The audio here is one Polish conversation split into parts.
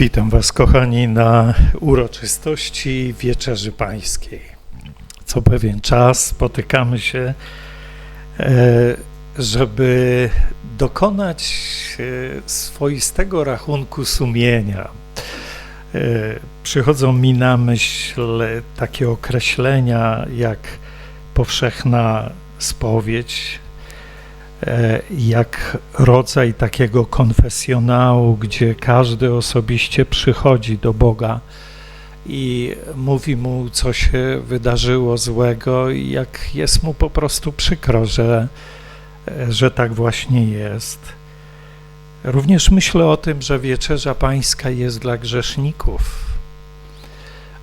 Witam Was, kochani, na uroczystości Wieczerzy Pańskiej. Co pewien czas spotykamy się, e, żeby dokonać e, swoistego rachunku sumienia. E, Przychodzą mi na myśl takie określenia jak powszechna spowiedź, jak rodzaj takiego konfesjonału, gdzie każdy osobiście przychodzi do Boga i mówi mu, co się wydarzyło złego, i jak jest mu po prostu przykro, że, że tak właśnie jest. Również myślę o tym, że wieczerza pańska jest dla grzeszników,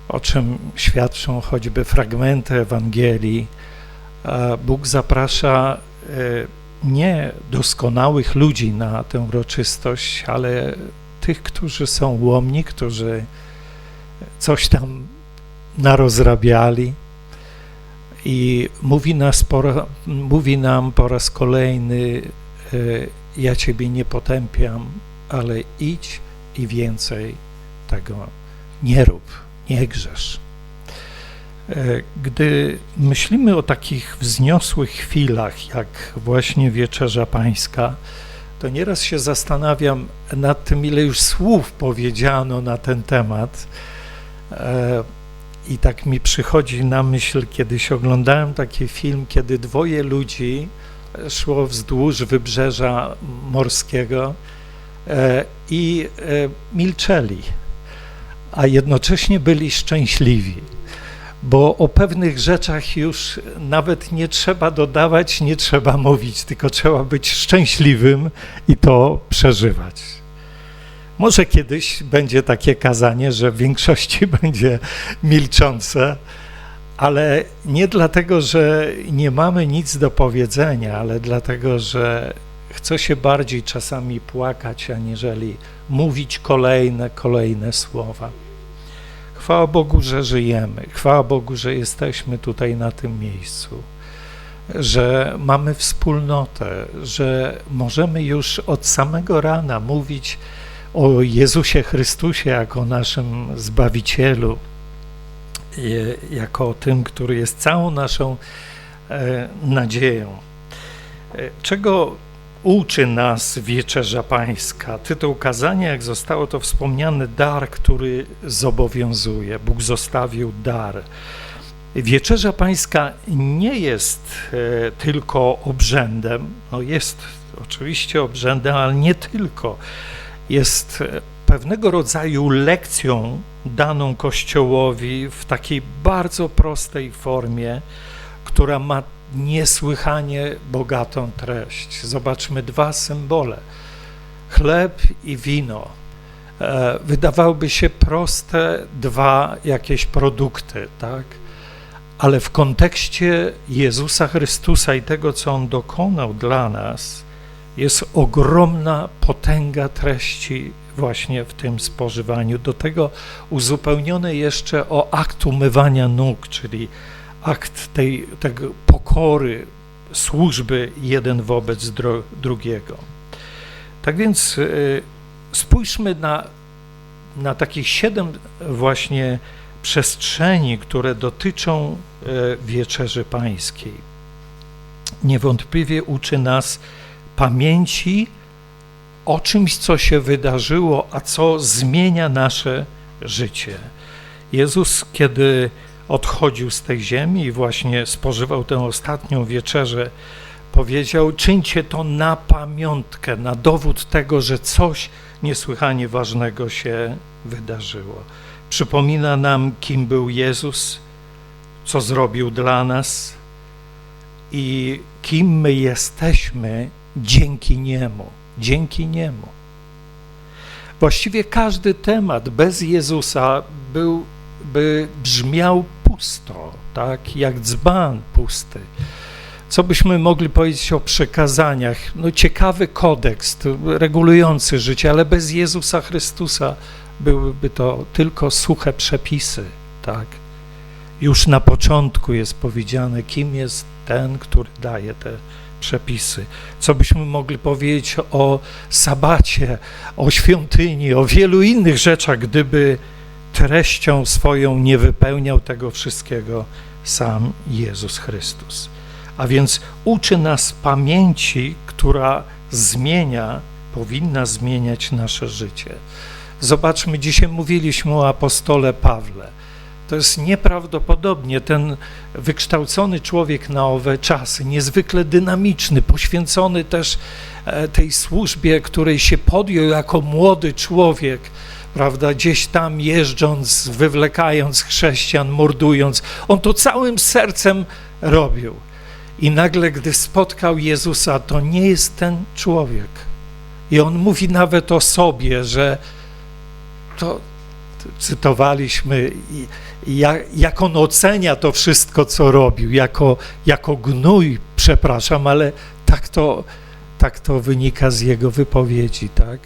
o czym świadczą choćby fragmenty Ewangelii. A Bóg zaprasza e, nie doskonałych ludzi na tę uroczystość, ale tych, którzy są łomni, którzy coś tam narozrabiali. I mówi, nas po, mówi nam po raz kolejny: e, Ja Ciebie nie potępiam, ale idź i więcej tego nie rób, nie grzesz. E, Gdy myślimy o takich wzniosłych chwilach, jak właśnie Wieczerza Pańska, to nieraz się zastanawiam nad tym, ile już słów powiedziano na ten temat. E, I tak mi przychodzi na myśl, kiedyś oglądałem taki film, kiedy dwoje ludzi szło wzdłuż wybrzeża morskiego e, i milczeli, a jednocześnie byli szczęśliwi bo o pewnych rzeczach już nawet nie trzeba dodawać, nie trzeba mówić, tylko trzeba być szczęśliwym i to przeżywać. Może kiedyś będzie takie kazanie, że w większości będzie milczące, ale nie dlatego, że nie mamy nic do powiedzenia, ale dlatego, że chce się bardziej czasami płakać, aniżeli mówić kolejne, kolejne słowa. Chwała Bogu, że żyjemy. Chwała Bogu, że jesteśmy tutaj na tym miejscu, że mamy wspólnotę, że możemy już od samego rana mówić o Jezusie Chrystusie jako naszym Zbawicielu, jako o tym, który jest całą naszą e, nadzieją. E, Czego uczy nas Wieczerza Pańska? Tytuł kazania, jak zostało to wspomniane, dar, który zobowiązuje. Bóg zostawił dar. Wieczerza Pańska nie jest e, tylko obrzędem, no jest oczywiście obrzędem, ale nie tylko. Jest e, pewnego rodzaju lekcją daną Kościołowi w takiej bardzo prostej formie, która ma niesłychanie bogatą treść. Zobaczmy dwa symbole: chleb i wino. E, Wydawałoby się proste dwa jakieś produkty, tak? Ale w kontekście Jezusa Chrystusa i tego, co On dokonał dla nas, jest ogromna potęga treści właśnie w tym spożywaniu. Do tego uzupełnione jeszcze o akt umywania nóg, czyli akt tej, tego pokory, służby jeden wobec drugiego. Tak więc y, spójrzmy na, na takich siedem właśnie przestrzeni, które dotyczą y, Wieczerzy Pańskiej. Niewątpliwie uczy nas pamięci o czymś, co się wydarzyło, a co zmienia nasze życie. Jezus, kiedy odchodził z tej ziemi i właśnie spożywał tę ostatnią wieczerzę, powiedział: Czyńcie to na pamiątkę, na dowód tego, że coś niesłychanie ważnego się wydarzyło. Przypomina nam, kim był Jezus, co zrobił dla nas i kim my jesteśmy dzięki Niemu. Dzięki Niemu. Właściwie każdy temat bez Jezusa był, by brzmiał pusto, tak jak dzban pusty. Co byśmy mogli powiedzieć o przekazaniach? No, ciekawy kodeks regulujący życie, ale bez Jezusa Chrystusa byłyby to tylko suche przepisy, tak? Już na początku jest powiedziane, kim jest ten, który daje te przepisy. Co byśmy mogli powiedzieć o sabacie, o świątyni, o wielu innych rzeczach, gdyby treścią swoją nie wypełniał tego wszystkiego sam Jezus Chrystus. A więc uczy nas pamięci, która zmienia, powinna zmieniać nasze życie. Zobaczmy, dzisiaj mówiliśmy o apostole Pawle. To jest nieprawdopodobnie ten wykształcony człowiek na owe czasy, niezwykle dynamiczny, poświęcony też e, tej służbie, której się podjął jako młody człowiek, prawda, gdzieś tam jeżdżąc, wywlekając chrześcijan, mordując. On to całym sercem robił. I nagle, gdy spotkał Jezusa, to nie jest ten człowiek. I on mówi nawet o sobie, że to cytowaliśmy, jak, jak on ocenia to wszystko, co robił, jako, jako gnój, przepraszam, ale tak to, tak to wynika z jego wypowiedzi, tak?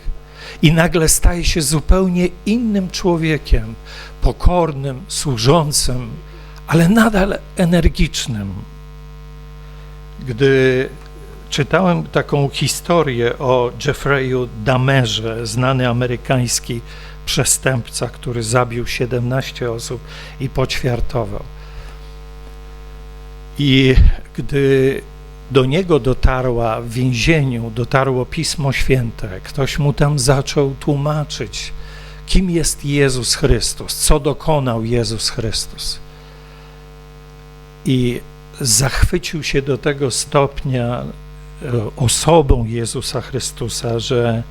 I nagle staje się zupełnie innym człowiekiem, pokornym, służącym, ale nadal energicznym. Gdy czytałem taką historię o Jeffreyu Damerze, znany amerykański przestępca, który zabił 17 osób i poćwiartował. I gdy do niego dotarła w więzieniu, dotarło Pismo Święte, ktoś mu tam zaczął tłumaczyć, kim jest Jezus Chrystus, co dokonał Jezus Chrystus. I zachwycił się do tego stopnia e, osobą Jezusa Chrystusa, że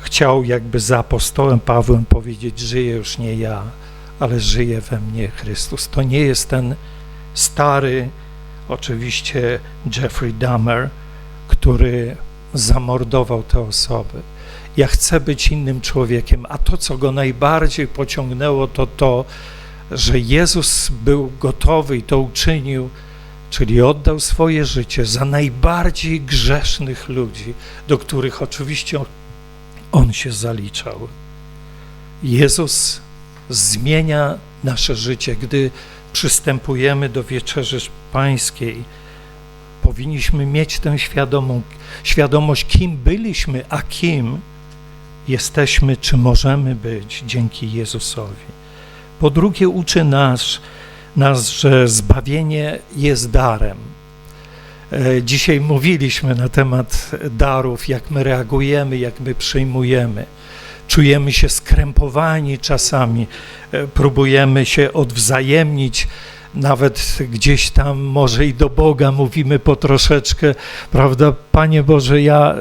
chciał jakby za apostołem Pawłem powiedzieć: Żyję już nie ja, ale żyje we mnie Chrystus. To nie jest ten stary, oczywiście Jeffrey Dahmer, który zamordował te osoby. Ja chcę być innym człowiekiem, a to, co go najbardziej pociągnęło, to to, że Jezus był gotowy i to uczynił, czyli oddał swoje życie za najbardziej grzesznych ludzi, do których oczywiście on się zaliczał. Jezus zmienia nasze życie. Gdy przystępujemy do wieczerzy pańskiej, powinniśmy mieć tę świadomość, kim byliśmy, a kim jesteśmy, czy możemy być dzięki Jezusowi. Po drugie, uczy nas, nas, że zbawienie jest darem. E, dzisiaj mówiliśmy na temat darów, jak my reagujemy, jak my przyjmujemy. Czujemy się skrępowani czasami, e, próbujemy się odwzajemnić, nawet gdzieś tam może i do Boga mówimy po troszeczkę, prawda? Panie Boże, ja,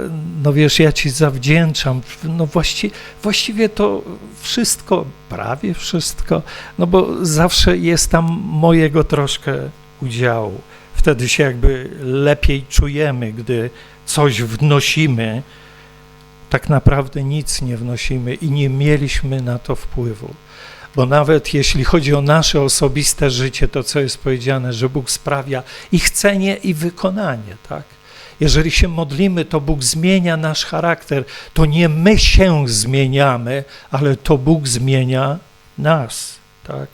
no wiesz, ja Ci zawdzięczam. No właści, właściwie to wszystko, prawie wszystko, no bo zawsze jest tam mojego troszkę udziału wtedy się jakby lepiej czujemy, gdy coś wnosimy, tak naprawdę nic nie wnosimy i nie mieliśmy na to wpływu. Bo nawet jeśli chodzi o nasze osobiste życie, to co jest powiedziane, że Bóg sprawia i chcenie, i wykonanie, tak? Jeżeli się modlimy, to Bóg zmienia nasz charakter. To nie my się zmieniamy, ale to Bóg zmienia nas, tak?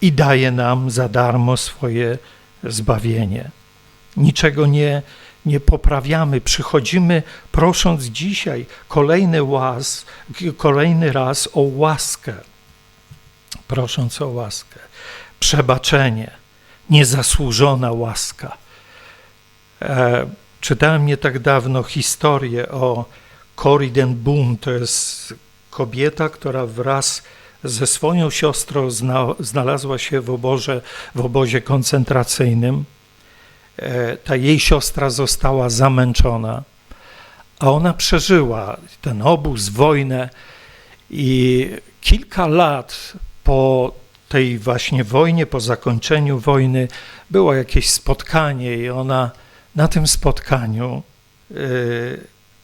I daje nam za darmo swoje zbawienie. Niczego nie, nie poprawiamy. Przychodzimy prosząc dzisiaj kolejny, łas, kolejny raz o łaskę. Prosząc o łaskę. Przebaczenie. Niezasłużona łaska. E, czytałem nie tak dawno historię o Cory den Boom. To jest kobieta, która wraz ze swoją siostrą znalazła się w obozie, w obozie koncentracyjnym. E, ta jej siostra została zamęczona, a ona przeżyła ten obóz, wojnę i kilka lat po tej właśnie wojnie, po zakończeniu wojny, było jakieś spotkanie i ona na tym spotkaniu e,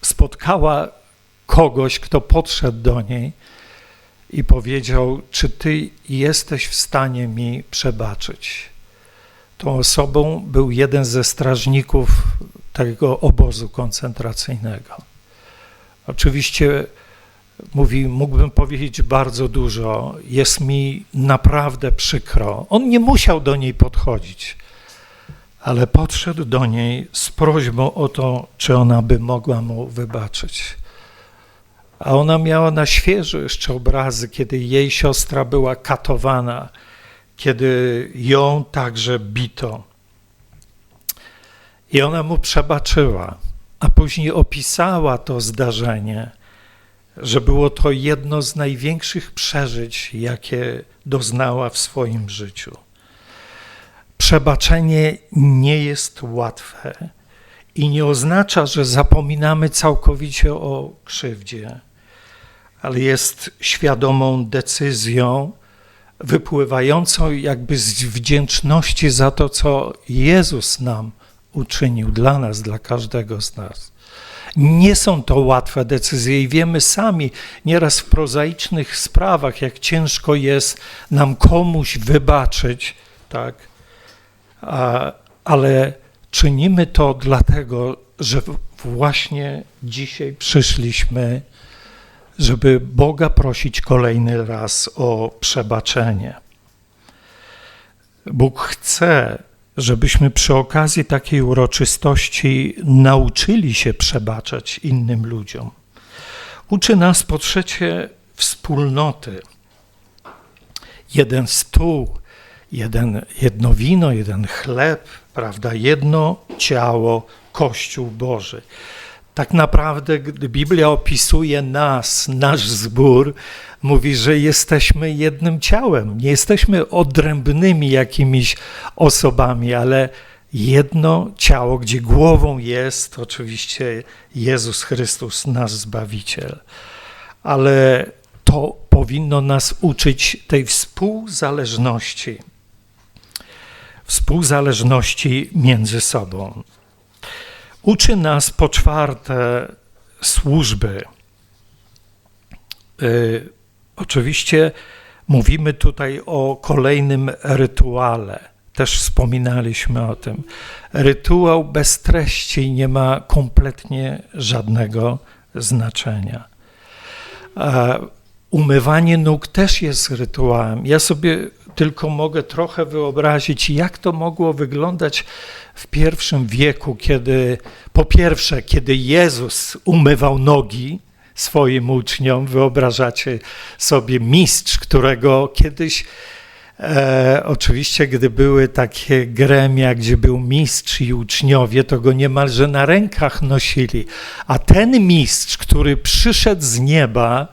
spotkała kogoś, kto podszedł do niej i powiedział: Czy ty jesteś w stanie mi przebaczyć? Tą osobą był jeden ze strażników tego obozu koncentracyjnego. Oczywiście mówi, mógłbym powiedzieć bardzo dużo, jest mi naprawdę przykro. On nie musiał do niej podchodzić, ale podszedł do niej z prośbą o to, czy ona by mogła mu wybaczyć. A ona miała na świeżo jeszcze obrazy, kiedy jej siostra była katowana, kiedy ją także bito. I ona mu przebaczyła, a później opisała to zdarzenie, że było to jedno z największych przeżyć, jakie doznała w swoim życiu. Przebaczenie nie jest łatwe i nie oznacza, że zapominamy całkowicie o krzywdzie, ale jest świadomą decyzją wypływającą jakby z wdzięczności za to, co Jezus nam uczynił dla nas, dla każdego z nas. Nie są to łatwe decyzje i wiemy sami nieraz w prozaicznych sprawach, jak ciężko jest nam komuś wybaczyć, tak? Ale czynimy to dlatego, że właśnie dzisiaj przyszliśmy, żeby Boga prosić kolejny raz o przebaczenie. Bóg chce, żebyśmy przy okazji takiej uroczystości nauczyli się przebaczać innym ludziom. Uczy nas po trzecie wspólnoty. Jeden stół, jeden, jedno wino, jeden chleb, prawda, jedno ciało, Kościół Boży. Tak naprawdę, gdy Biblia opisuje nas, nasz zbór, mówi, że jesteśmy jednym ciałem. Nie jesteśmy odrębnymi jakimiś osobami, ale jedno ciało, gdzie głową jest oczywiście Jezus Chrystus, nasz Zbawiciel. Ale to powinno nas uczyć tej współzależności. Współzależności między sobą. Uczy nas po czwarte służby. Y, oczywiście mówimy tutaj o kolejnym rytuale. Też wspominaliśmy o tym. Rytuał bez treści nie ma kompletnie żadnego znaczenia. A umywanie nóg też jest rytuałem. Ja sobie tylko mogę trochę wyobrazić, jak to mogło wyglądać w pierwszym wieku, kiedy po pierwsze, kiedy Jezus umywał nogi swoim uczniom, wyobrażacie sobie mistrz, którego kiedyś E, oczywiście, gdy były takie gremia, gdzie był mistrz i uczniowie, to go niemalże na rękach nosili. A ten mistrz, który przyszedł z nieba,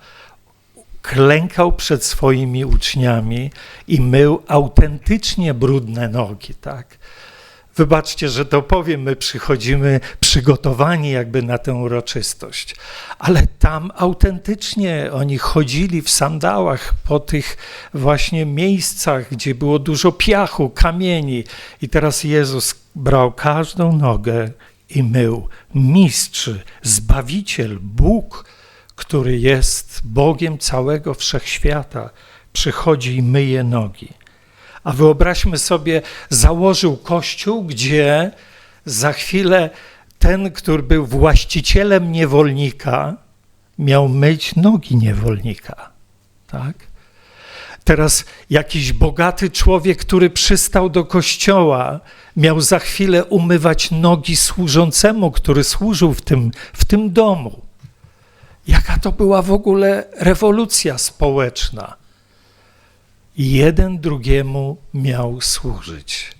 klękał przed swoimi uczniami i mył autentycznie brudne nogi, tak? Wybaczcie, że to powiem, my przychodzimy przygotowani jakby na tę uroczystość, ale tam autentycznie oni chodzili w sandałach po tych właśnie miejscach, gdzie było dużo piachu, kamieni i teraz Jezus brał każdą nogę i mył. Mistrz, Zbawiciel, Bóg, który jest Bogiem całego wszechświata, przychodzi i myje nogi. A wyobraźmy sobie, założył kościół, gdzie za chwilę ten, który był właścicielem niewolnika, miał myć nogi niewolnika. Tak? Teraz jakiś bogaty człowiek, który przystał do kościoła, miał za chwilę umywać nogi służącemu, który służył w tym, w tym domu. Jaka to była w ogóle rewolucja społeczna. Jeden drugiemu miał służyć.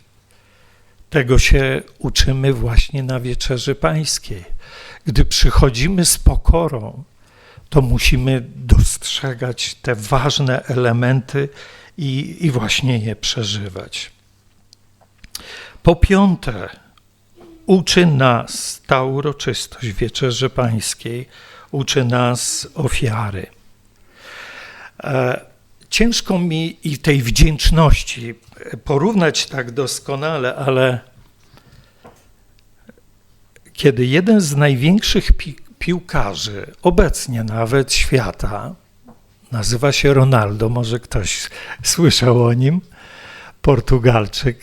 Tego się uczymy właśnie na wieczerzy pańskiej. Gdy przychodzimy z pokorą, to musimy dostrzegać te ważne elementy i, i właśnie je przeżywać. Po piąte, uczy nas ta uroczystość Wieczerzy Pańskiej uczy nas ofiary. E, ciężko mi i tej wdzięczności porównać tak doskonale, ale kiedy jeden z największych pi piłkarzy, obecnie nawet świata, nazywa się Ronaldo, może ktoś słyszał o nim, Portugalczyk,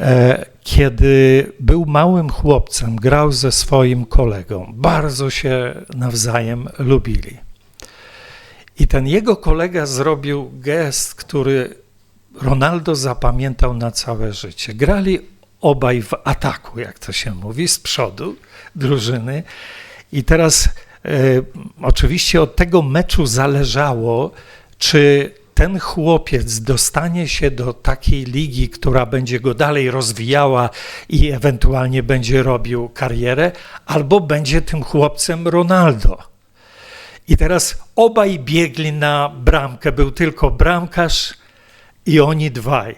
e, kiedy był małym chłopcem, grał ze swoim kolegą. Bardzo się nawzajem lubili. I ten jego kolega zrobił gest, który Ronaldo zapamiętał na całe życie. Grali obaj w ataku, jak to się mówi, z przodu drużyny. I teraz e, oczywiście od tego meczu zależało, czy ten chłopiec dostanie się do takiej ligi, która będzie go dalej rozwijała i ewentualnie będzie robił karierę, albo będzie tym chłopcem Ronaldo. I teraz obaj biegli na bramkę, był tylko bramkarz i oni dwaj.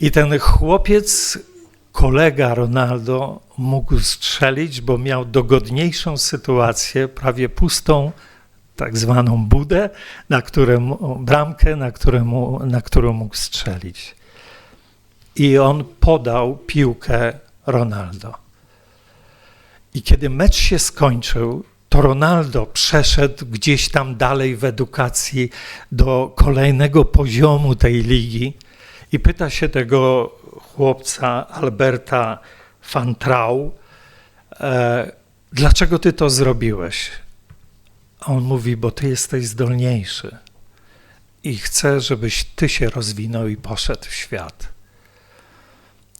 I ten chłopiec, kolega Ronaldo, mógł strzelić, bo miał dogodniejszą sytuację, prawie pustą tak zwaną budę, na którą, bramkę, na, któremu, na którą mógł strzelić. I on podał piłkę Ronaldo. I kiedy mecz się skończył, to Ronaldo przeszedł gdzieś tam dalej w edukacji do kolejnego poziomu tej ligi i pyta się tego chłopca Alberta van Trau, e, dlaczego ty to zrobiłeś? A on mówi, bo ty jesteś zdolniejszy i chcę, żebyś ty się rozwinął i poszedł w świat.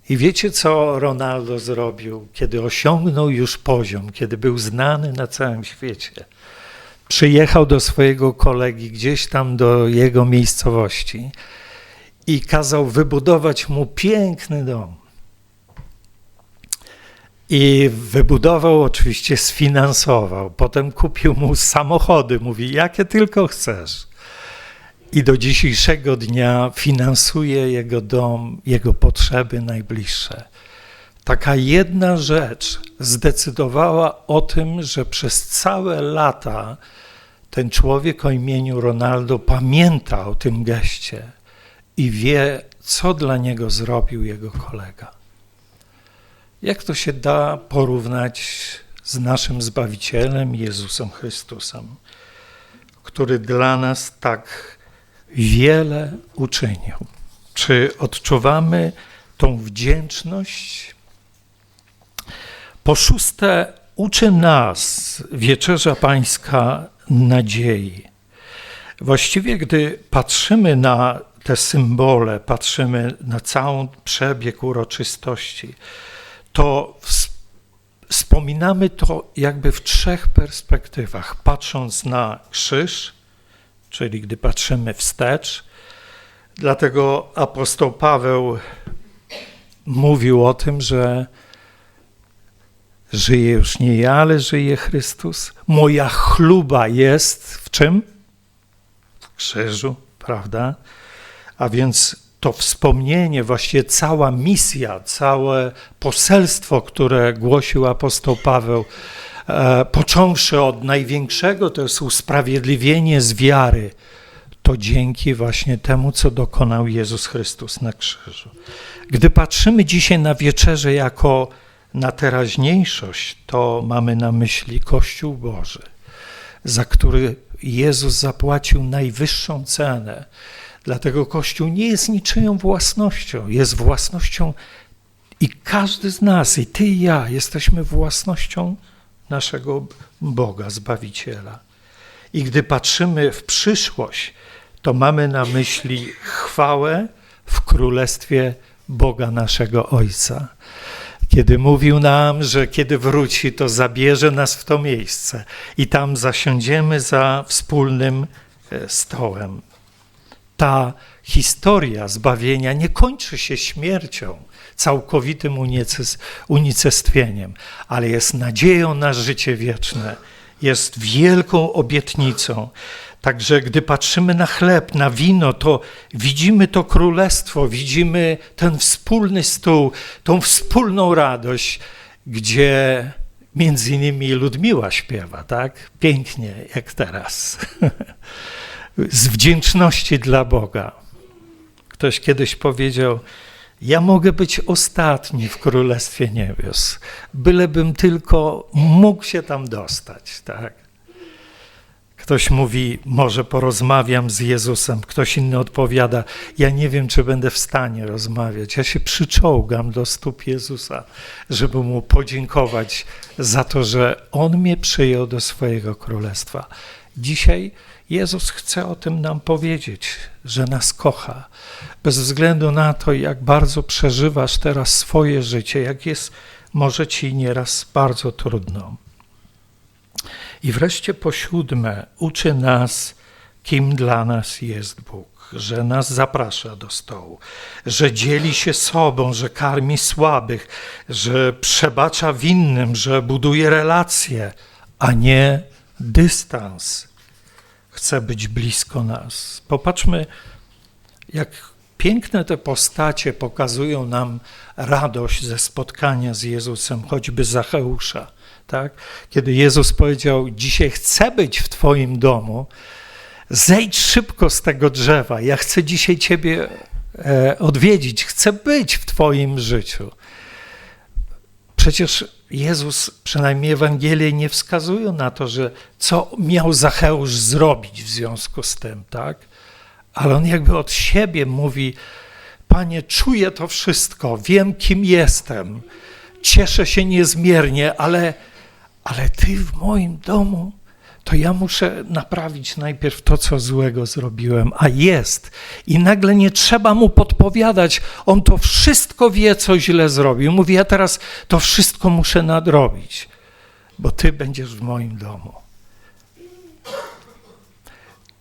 I wiecie, co Ronaldo zrobił, kiedy osiągnął już poziom, kiedy był znany na całym świecie? Przyjechał do swojego kolegi gdzieś tam do jego miejscowości i kazał wybudować mu piękny dom. I wybudował, oczywiście sfinansował. Potem kupił mu samochody. Mówi, jakie tylko chcesz. I do dzisiejszego dnia finansuje jego dom, jego potrzeby najbliższe. Taka jedna rzecz zdecydowała o tym, że przez całe lata ten człowiek o imieniu Ronaldo pamięta o tym geście i wie, co dla niego zrobił jego kolega. Jak to się da porównać z naszym Zbawicielem Jezusem Chrystusem, który dla nas tak wiele uczynił? Czy odczuwamy tą wdzięczność? Po szóste, uczy nas Wieczerza Pańska nadziei. Właściwie, gdy patrzymy na te symbole, patrzymy na całą przebieg uroczystości, to wspominamy to jakby w trzech perspektywach. Patrząc na krzyż, czyli gdy patrzymy wstecz, dlatego apostoł Paweł mówił o tym, że żyje już nie ja, ale żyje Chrystus. Moja chluba jest w czym? W krzyżu, prawda? A więc to wspomnienie, właściwie cała misja, całe poselstwo, które głosił apostoł Paweł, e, począwszy od największego, to jest usprawiedliwienie z wiary, to dzięki właśnie temu, co dokonał Jezus Chrystus na krzyżu. Gdy patrzymy dzisiaj na wieczerze jako na teraźniejszość, to mamy na myśli Kościół Boży, za który Jezus zapłacił najwyższą cenę Dlatego Kościół nie jest niczyją własnością, jest własnością i każdy z nas, i ty i ja, jesteśmy własnością naszego Boga, Zbawiciela. I gdy patrzymy w przyszłość, to mamy na myśli chwałę w królestwie Boga naszego Ojca. Kiedy mówił nam, że kiedy wróci, to zabierze nas w to miejsce i tam zasiądziemy za wspólnym e, stołem ta historia zbawienia nie kończy się śmiercią, całkowitym unicestwieniem, ale jest nadzieją na życie wieczne, jest wielką obietnicą. Także gdy patrzymy na chleb, na wino, to widzimy to królestwo, widzimy ten wspólny stół, tą wspólną radość, gdzie między innymi Ludmiła śpiewa, tak? Pięknie, jak teraz. z wdzięczności dla Boga. Ktoś kiedyś powiedział: Ja mogę być ostatni w Królestwie Niebios, bylebym tylko mógł się tam dostać. Tak? Ktoś mówi, może porozmawiam z Jezusem. Ktoś inny odpowiada, ja nie wiem, czy będę w stanie rozmawiać. Ja się przyczołgam do stóp Jezusa, żeby mu podziękować za to, że On mnie przyjął do swojego królestwa. Dzisiaj Jezus chce o tym nam powiedzieć, że nas kocha, bez względu na to, jak bardzo przeżywasz teraz swoje życie, jak jest może ci nieraz bardzo trudno. I wreszcie po siódme, uczy nas, kim dla nas jest Bóg, że nas zaprasza do stołu, że dzieli się sobą, że karmi słabych, że przebacza winnym, że buduje relacje, a nie dystans. Chce być blisko nas. Popatrzmy, jak piękne te postacie pokazują nam radość ze spotkania z Jezusem, choćby Zacheusza. Tak? Kiedy Jezus powiedział: Dzisiaj chcę być w Twoim domu, zejdź szybko z tego drzewa. Ja chcę dzisiaj Ciebie e, odwiedzić, chcę być w Twoim życiu. Przecież Jezus, przynajmniej Ewangelie nie wskazują na to, że co miał Zacheusz zrobić w związku z tym, tak? Ale on jakby od siebie mówi: Panie, czuję to wszystko, wiem, kim jestem, cieszę się niezmiernie, ale, ale Ty w moim domu, to ja muszę naprawić najpierw to, co złego zrobiłem, a jest. I nagle nie trzeba mu podpowiadać, on to wszystko wie, co źle zrobił. Mówi: Ja teraz to wszystko muszę nadrobić, bo Ty będziesz w moim domu.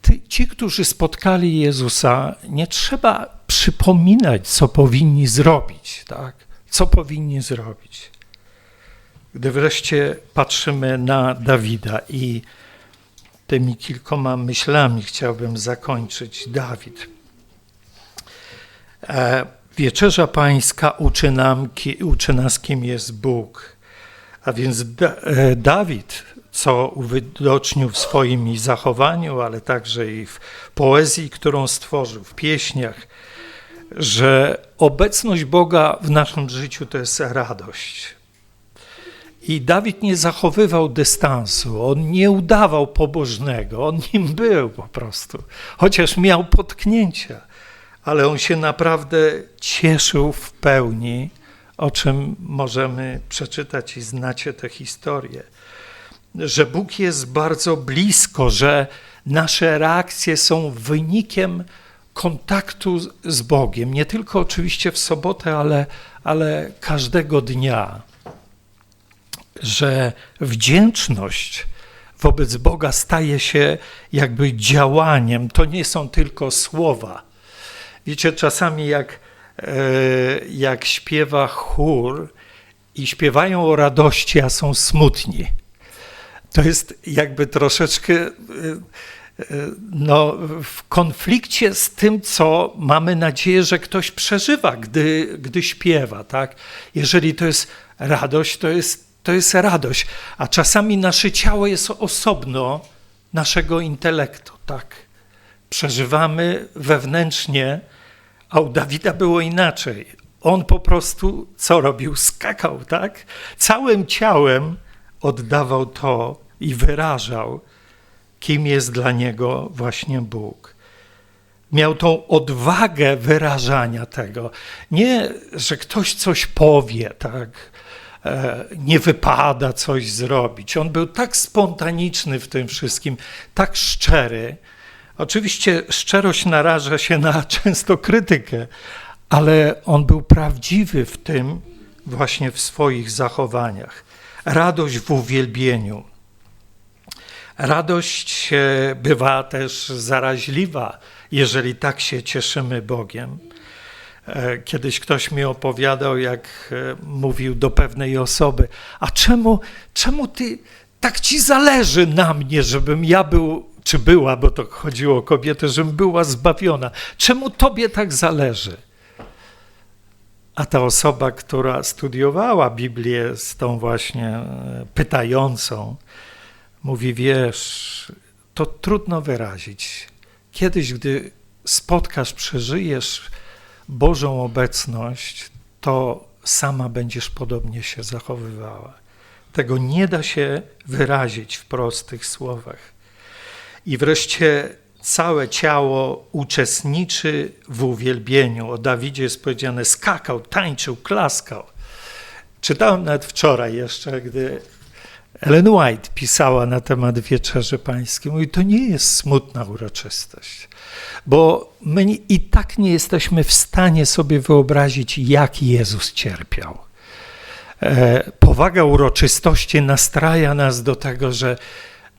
Ty, ci, którzy spotkali Jezusa, nie trzeba przypominać, co powinni zrobić, tak? Co powinni zrobić. Gdy wreszcie patrzymy na Dawida i tymi kilkoma myślami chciałbym zakończyć. Dawid. E, Wieczerza Pańska uczy, nam, uczy nas, kim jest Bóg. A więc e, Dawid, co uwidocznił w swoim zachowaniu, ale także i w poezji, którą stworzył, w pieśniach, że obecność Boga w naszym życiu to jest radość. I Dawid nie zachowywał dystansu, on nie udawał pobożnego, on nim był po prostu, chociaż miał potknięcia, ale on się naprawdę cieszył w pełni, o czym możemy przeczytać i znacie tę historię. Że Bóg jest bardzo blisko, że nasze reakcje są wynikiem kontaktu z Bogiem, nie tylko oczywiście w sobotę, ale, ale każdego dnia. Że wdzięczność wobec Boga staje się jakby działaniem, to nie są tylko słowa. Wiecie, czasami jak, e, jak śpiewa chór i śpiewają o radości, a są smutni, to jest jakby troszeczkę e, no, w konflikcie z tym, co mamy nadzieję, że ktoś przeżywa, gdy, gdy śpiewa. Tak? Jeżeli to jest radość, to jest, to jest radość, a czasami nasze ciało jest osobno naszego intelektu. Tak? Przeżywamy wewnętrznie, a u Dawida było inaczej. On po prostu co robił? Skakał, tak? Całym ciałem oddawał to i wyrażał kim jest dla niego właśnie Bóg. Miał tą odwagę wyrażania tego. Nie, że ktoś coś powie, tak, nie wypada coś zrobić. On był tak spontaniczny w tym wszystkim, tak szczery. Oczywiście szczerość naraża się na często krytykę, ale on był prawdziwy w tym, właśnie w swoich zachowaniach. Radość w uwielbieniu. Radość bywa też zaraźliwa, jeżeli tak się cieszymy Bogiem. E, kiedyś ktoś mi opowiadał, jak e, mówił do pewnej osoby: A czemu, czemu ty tak ci zależy na mnie, żebym ja był, czy była, bo to chodziło o kobietę, żebym była zbawiona? Czemu tobie tak zależy? A ta osoba, która studiowała Biblię z tą właśnie e, pytającą, Mówi, wiesz, to trudno wyrazić. Kiedyś, gdy spotkasz, przeżyjesz Bożą obecność, to sama będziesz podobnie się zachowywała. Tego nie da się wyrazić w prostych słowach. I wreszcie całe ciało uczestniczy w uwielbieniu. O Dawidzie jest powiedziane: skakał, tańczył, klaskał. Czytałem nawet wczoraj jeszcze, gdy Ellen White pisała na temat Wieczerzy Pańskiej. Mówi, to nie jest smutna uroczystość, bo my i tak nie jesteśmy w stanie sobie wyobrazić, jak Jezus cierpiał. E, powaga uroczystości nastraja nas do tego, że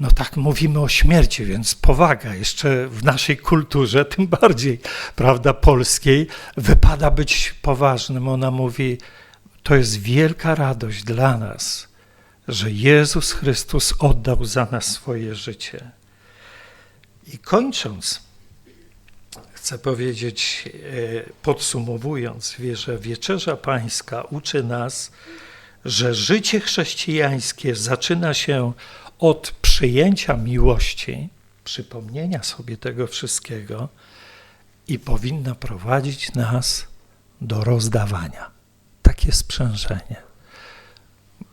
no tak mówimy o śmierci, więc powaga jeszcze w naszej kulturze, tym bardziej, prawda, polskiej, wypada być poważnym. Ona mówi, to jest wielka radość dla nas, że Jezus Chrystus oddał za nas swoje życie. I kończąc, chcę powiedzieć, e, podsumowując, że Wieczerza Pańska uczy nas, że życie chrześcijańskie zaczyna się od przyjęcia miłości, przypomnienia sobie tego wszystkiego i powinna prowadzić nas do rozdawania. Takie sprzężenie.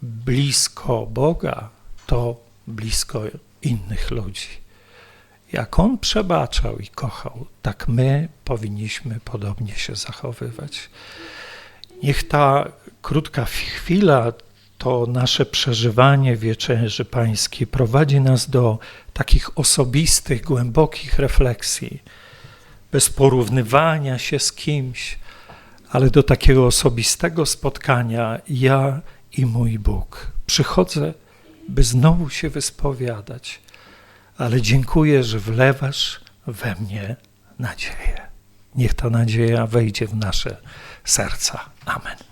Blisko Boga to blisko innych ludzi. Jak On przebaczał i kochał, tak my powinniśmy podobnie się zachowywać. Niech ta krótka chwila, to nasze przeżywanie wieczerzy pańskiej prowadzi nas do takich osobistych, głębokich refleksji, bez porównywania się z kimś, ale do takiego osobistego spotkania ja i mój Bóg. Przychodzę, by znowu się wyspowiadać, ale dziękuję, że wlewasz we mnie nadzieję. Niech ta nadzieja wejdzie w nasze serca. Amen.